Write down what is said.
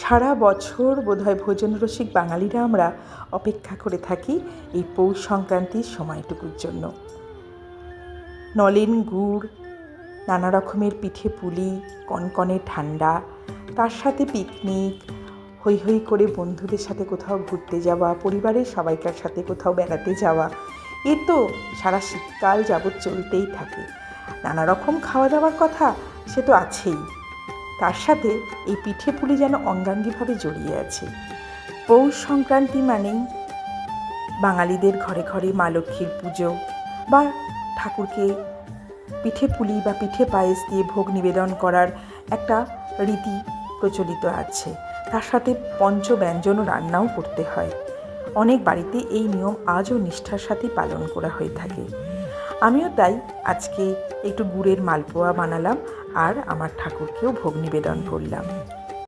সারা বছর বোধহয় ভোজন রসিক বাঙালিরা আমরা অপেক্ষা করে থাকি এই পৌষ সংক্রান্তির সময়টুকুর জন্য। নলেন গুড়, নানা রকমের পিঠে পুলি, কনকনে ঠান্ডা, তার সাথে পিকনিক, হৈ হৈ করে বন্ধুদের সাথে কোথাও ঘুরতে যাওয়া, পরিবারের সবাইকার সাথে কোথাও বেড়াতে যাওয়া, এ তো সারা শীতকাল যাবৎ চলতেই থাকে। নানা রকম খাওয়া দাওয়ার কথা সে তো আছেই। তার সাথে এই পিঠে পুলি যেন অঙ্গাঙ্গিভাবে জড়িয়ে আছে। পৌষ সংক্রান্তি মানেই বাঙালিদের ঘরে ঘরে মা লক্ষ্মীর পুজো বা ঠাকুরকে পিঠে পুলি বা পিঠে পায়েস দিয়ে ভোগ নিবেদন করার একটা রীতি প্রচলিত আছে। তার সাথে পঞ্চ ব্যঞ্জন রান্নাও করতে হয়। অনেক বাড়িতে এই নিয়ম আজও নিষ্ঠার সাথে পালন করা হয়ে থাকে। আমিও তাই আজকে একটু গুড়ের মালপোয়া বানালাম আর আমার ঠাকুরকেও ভোগ নিবেদন করলাম।